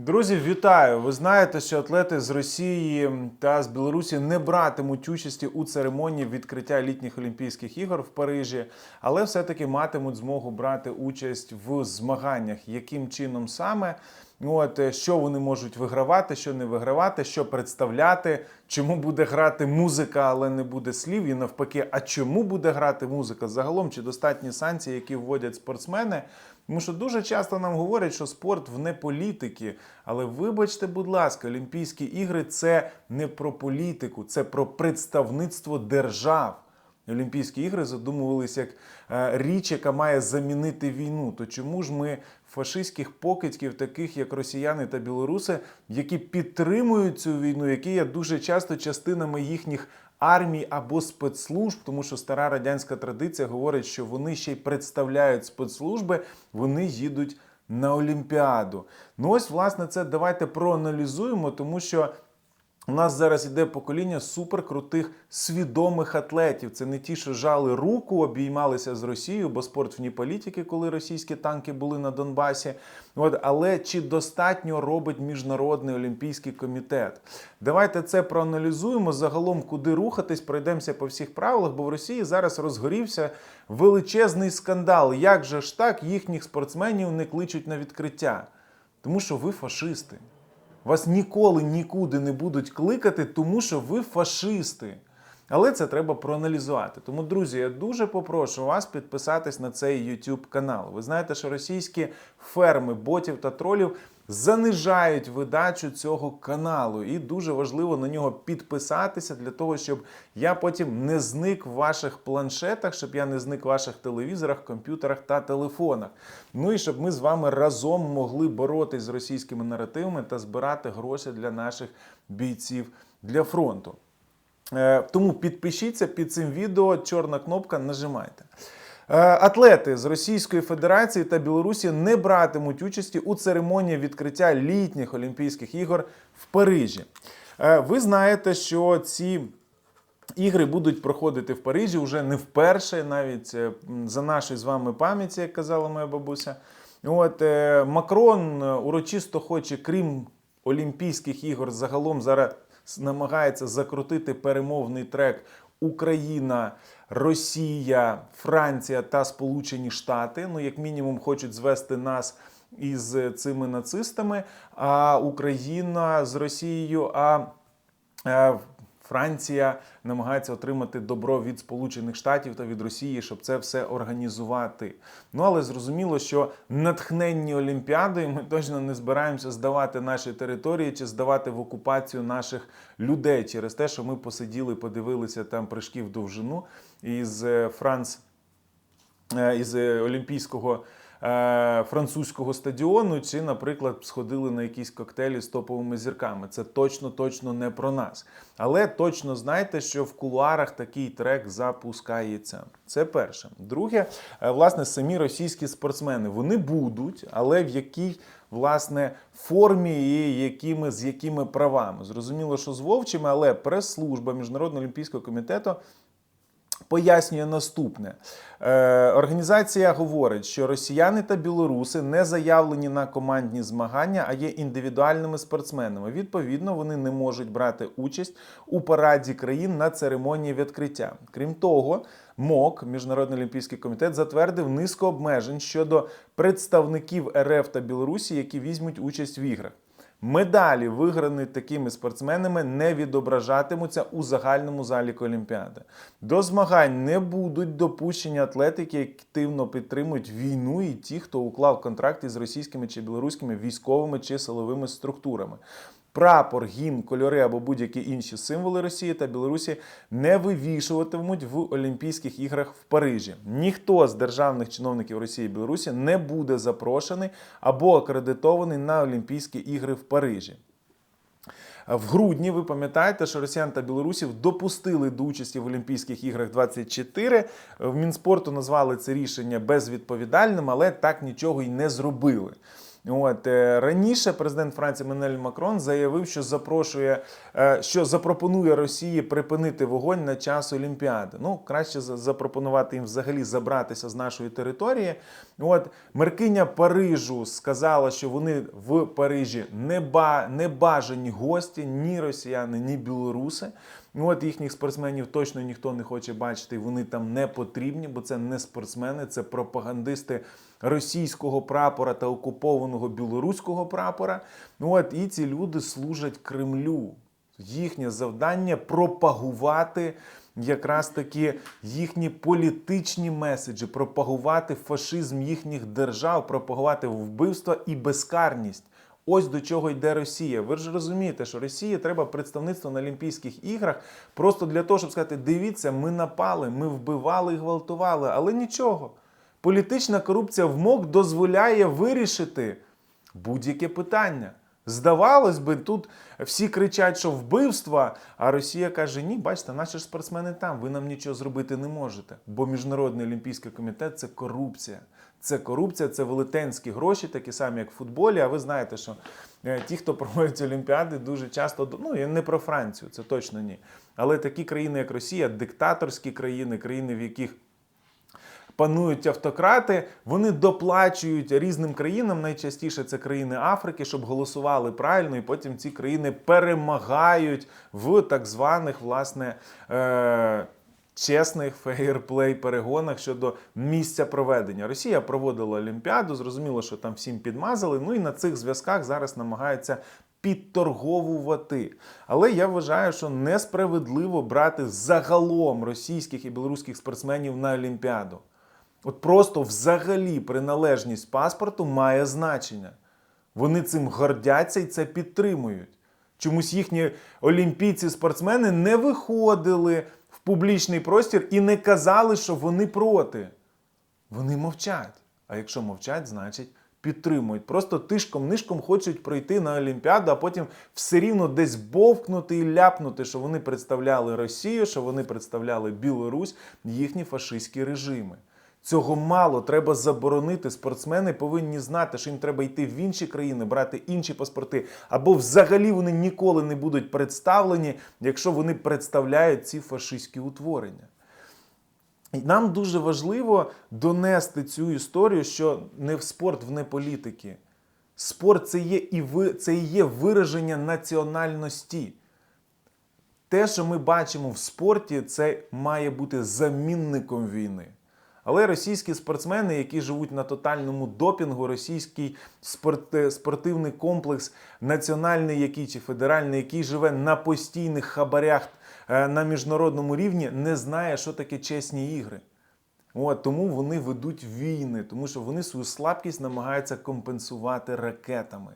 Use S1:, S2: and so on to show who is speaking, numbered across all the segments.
S1: Друзі, вітаю! Ви знаєте, що атлети з Росії та з Білорусі не братимуть участі у церемонії відкриття літніх Олімпійських ігор в Парижі, але все-таки матимуть змогу брати участь в змаганнях. Яким чином саме? От е, що вони можуть вигравати, що не вигравати, що представляти, чому буде грати музика, але не буде слів, і навпаки, а чому буде грати музика? Загалом чи достатні санкції, які вводять спортсмени? Тому що дуже часто нам говорять, що спорт вне політики. Але вибачте, будь ласка, Олімпійські ігри це не про політику, це про представництво держав. Олімпійські ігри задумувалися як е, річ, яка має замінити війну. То чому ж ми фашистських покидьків, таких як росіяни та білоруси, які підтримують цю війну, які є дуже часто частинами їхніх армій або спецслужб, тому що стара радянська традиція говорить, що вони ще й представляють спецслужби, вони їдуть на Олімпіаду. Ну ось, власне, це давайте проаналізуємо, тому що. У нас зараз іде покоління суперкрутих свідомих атлетів. Це не ті, що жали руку, обіймалися з Росією, бо спорт вні політики, коли російські танки були на Донбасі. От, але чи достатньо робить міжнародний олімпійський комітет? Давайте це проаналізуємо. Загалом, куди рухатись, пройдемося по всіх правилах, бо в Росії зараз розгорівся величезний скандал. Як же ж так їхніх спортсменів не кличуть на відкриття? Тому що ви фашисти. Вас ніколи нікуди не будуть кликати, тому що ви фашисти. Але це треба проаналізувати. Тому, друзі, я дуже попрошу вас підписатись на цей YouTube канал. Ви знаєте, що російські ферми ботів та тролів занижають видачу цього каналу, і дуже важливо на нього підписатися для того, щоб я потім не зник в ваших планшетах, щоб я не зник в ваших телевізорах, комп'ютерах та телефонах. Ну і щоб ми з вами разом могли боротись з російськими наративами та збирати гроші для наших бійців для фронту. Е, Тому підпишіться під цим відео, чорна кнопка, нажимайте. Е, Атлети з Російської Федерації та Білорусі не братимуть участі у церемонії відкриття літніх Олімпійських ігор в Парижі. Е, Ви знаєте, що ці ігри будуть проходити в Парижі вже не вперше, навіть е, за нашої з вами пам'яті, як казала моя бабуся. От Макрон урочисто хоче, крім Олімпійських ігор, загалом зараз намагається закрутити перемовний трек Україна, Росія, Франція та Сполучені Штати. Ну, як мінімум, хочуть звести нас із цими нацистами, а Україна з Росією. а е, Франція намагається отримати добро від Сполучених Штатів та від Росії, щоб це все організувати. Ну але зрозуміло, що натхненні Олімпіадою ми точно не збираємося здавати наші території чи здавати в окупацію наших людей через те, що ми посиділи, подивилися там прыжки в довжину із е, Франц е, із е, Олімпійського французького стадіону, чи, наприклад, сходили на якісь коктейлі з топовими зірками. Це точно, точно не про нас. Але точно знайте, що в кулуарах такий трек запускається. Це перше. Друге, е, власне, самі російські спортсмени вони будуть, але в якій власне формі і якими з якими правами. Зрозуміло, що з вовчими, але прес-служба Міжнародного олімпійського комітету пояснює наступне. Е, організація говорить, що росіяни та білоруси не заявлені на командні змагання, а є індивідуальними спортсменами. Відповідно, вони не можуть брати участь у параді країн на церемонії відкриття. Крім того, МОК, Міжнародний олімпійський комітет, затвердив низку обмежень щодо представників РФ та Білорусі, які візьмуть участь в іграх. Медалі, виграні такими спортсменами, не відображатимуться у загальному заліку Олімпіади. До змагань не будуть допущені атлети, які активно підтримують війну, і ті, хто уклав контракти з російськими чи білоруськими військовими чи силовими структурами. Прапор, гімн, кольори або будь-які інші символи Росії та Білорусі не вивішуватимуть в Олімпійських іграх в Парижі. Ніхто з державних чиновників Росії і Білорусі не буде запрошений або акредитований на Олімпійські ігри в Парижі. В грудні ви пам'ятаєте, що росіян та білорусів допустили до участі в Олімпійських іграх 24. В Мінспорту назвали це рішення безвідповідальним, але так нічого й не зробили. От е, раніше президент Франції Менель Макрон заявив, що запрошує, е, що запропонує Росії припинити вогонь на час Олімпіади. Ну краще за- запропонувати їм взагалі забратися з нашої території. От меркиня Парижу сказала, що вони в Парижі не, ба, не бажані гості, ні росіяни, ні білоруси. От їхніх спортсменів точно ніхто не хоче бачити, вони там не потрібні, бо це не спортсмени, це пропагандисти російського прапора та окупованого білоруського прапора. От і ці люди служать Кремлю. Їхнє завдання пропагувати якраз таки їхні політичні меседжі, пропагувати фашизм їхніх держав, пропагувати вбивство і безкарність. Ось до чого йде Росія. Ви ж розумієте, що Росії треба представництво на Олімпійських іграх просто для того, щоб сказати: дивіться, ми напали, ми вбивали і гвалтували, але нічого. Політична корупція в МОК дозволяє вирішити будь-яке питання. Здавалось би, тут всі кричать, що вбивства, а Росія каже: ні, бачите, наші спортсмени там, ви нам нічого зробити не можете. Бо Міжнародний олімпійський комітет це корупція. Це корупція, це велетенські гроші, такі самі, як в футболі. А ви знаєте, що е, ті, хто проводять Олімпіади, дуже часто ну я не про Францію, це точно ні. Але такі країни, як Росія, диктаторські країни, країни, в яких панують автократи, вони доплачують різним країнам, найчастіше це країни Африки, щоб голосували правильно, і потім ці країни перемагають в так званих власне. Е- Чесних фейерплей перегонах щодо місця проведення. Росія проводила Олімпіаду, зрозуміло, що там всім підмазали. Ну і на цих зв'язках зараз намагаються підторговувати. Але я вважаю, що несправедливо брати загалом російських і білоруських спортсменів на Олімпіаду. От просто взагалі приналежність паспорту має значення. Вони цим гордяться і це підтримують. Чомусь їхні олімпійці-спортсмени не виходили публічний простір і не казали, що вони проти. Вони мовчать. А якщо мовчать, значить підтримують. Просто тишком-нишком хочуть пройти на Олімпіаду, а потім все рівно десь бовкнути і ляпнути, що вони представляли Росію, що вони представляли Білорусь, їхні фашистські режими. Цього мало треба заборонити. Спортсмени повинні знати, що їм треба йти в інші країни, брати інші паспорти, або взагалі вони ніколи не будуть представлені, якщо вони представляють ці фашистські утворення. І нам дуже важливо донести цю історію, що не в спорт, в не політики. Спорт це є і ви, це є вираження національності. Те, що ми бачимо в спорті, це має бути замінником війни. Але російські спортсмени, які живуть на тотальному допінгу, російський спорт, е, спортивний комплекс, національний який чи федеральний, який живе на постійних хабарях е, на міжнародному рівні, не знає, що таке чесні ігри. От, тому вони ведуть війни, тому що вони свою слабкість намагаються компенсувати ракетами.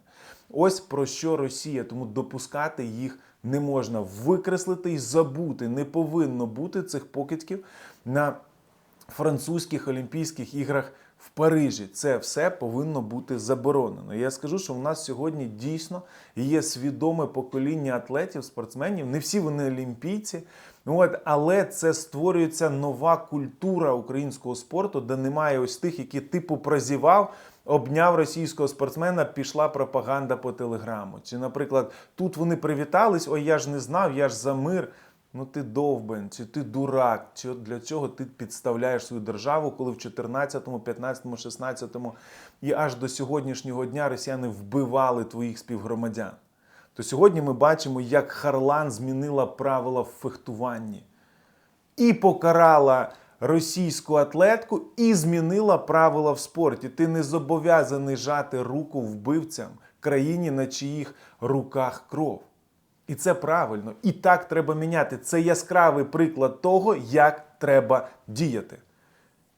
S1: Ось про що Росія, тому допускати їх не можна. Викреслити і забути. Не повинно бути цих покидьків на французьких Олімпійських іграх в Парижі. Це все повинно бути заборонено. Я скажу, що в нас сьогодні дійсно є свідоме покоління атлетів, спортсменів. Не всі вони олімпійці. От, але це створюється нова культура українського спорту, де немає ось тих, які типу прозівав, обняв російського спортсмена, пішла пропаганда по телеграму. Чи, наприклад, тут вони привітались, ой, я ж не знав, я ж за мир. Ну ти довбень, чи ти дурак, чи для чого ти підставляєш свою державу, коли в 14-му, 15-му, 16-му і аж до сьогоднішнього дня росіяни вбивали твоїх співгромадян. То сьогодні ми бачимо, як Харлан змінила правила в фехтуванні і покарала російську атлетку, і змінила правила в спорті. Ти не зобов'язаний жати руку вбивцям країні, на чиїх руках кров. І це правильно. І так треба міняти. Це яскравий приклад того, як треба діяти.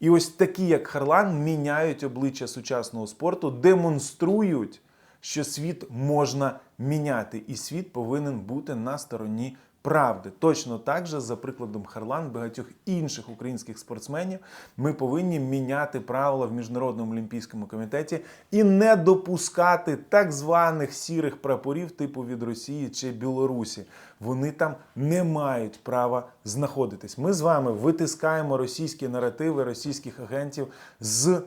S1: І ось такі, як Харлан, міняють обличчя сучасного спорту, демонструють, що світ можна міняти, і світ повинен бути на стороні правди. Точно так же, за прикладом Харлан, багатьох інших українських спортсменів, ми повинні міняти правила в міжнародному олімпійському комітеті і не допускати так званих сірих прапорів, типу від Росії чи Білорусі. Вони там не мають права знаходитись. Ми з вами витискаємо російські наративи російських агентів з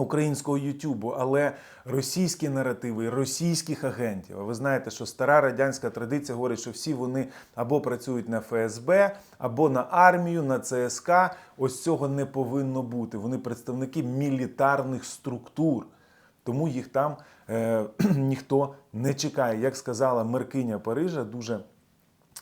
S1: українського Ютубу, але російські наративи, російських агентів. Ви знаєте, що стара радянська традиція говорить, що всі вони або працюють на ФСБ, або на армію, на ЦСК. Ось цього не повинно бути. Вони представники мілітарних структур. Тому їх там е, ніхто не чекає. Як сказала меркиня Парижа, дуже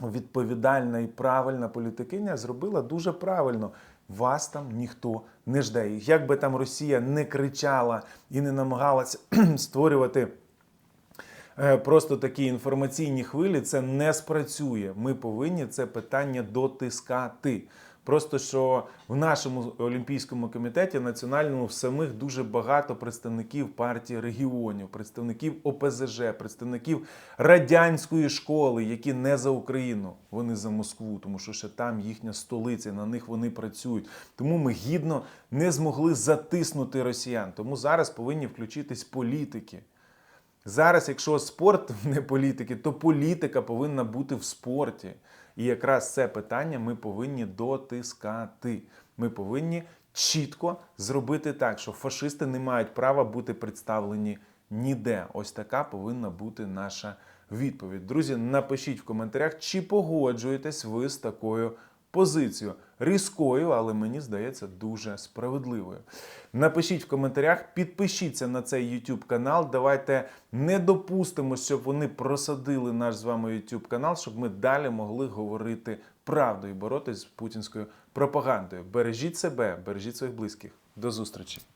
S1: відповідальна і правильна політикиня зробила дуже правильно. Вас там ніхто не жде. І Як би там Росія не кричала і не намагалася створювати е, просто такі інформаційні хвилі, це не спрацює. Ми повинні це питання дотискати. Просто що в нашому олімпійському комітеті національному в самих дуже багато представників партії регіонів, представників ОПЗЖ, представників радянської школи, які не за Україну, вони за Москву, тому що ще там їхня столиця, на них вони працюють. Тому ми гідно не змогли затиснути росіян. Тому зараз повинні включитись політики. Зараз, якщо спорт не політики, то політика повинна бути в спорті. І якраз це питання ми повинні дотискати. Ми повинні чітко зробити так, що фашисти не мають права бути представлені ніде. Ось така повинна бути наша відповідь. Друзі, напишіть в коментарях, чи погоджуєтесь ви з такою позицію різкою, але мені здається дуже справедливою. Напишіть в коментарях, підпишіться на цей YouTube канал. Давайте не допустимо, щоб вони просадили наш з вами YouTube канал, щоб ми далі могли говорити правду і боротись з путінською пропагандою. Бережіть себе, бережіть своїх близьких. До зустрічі!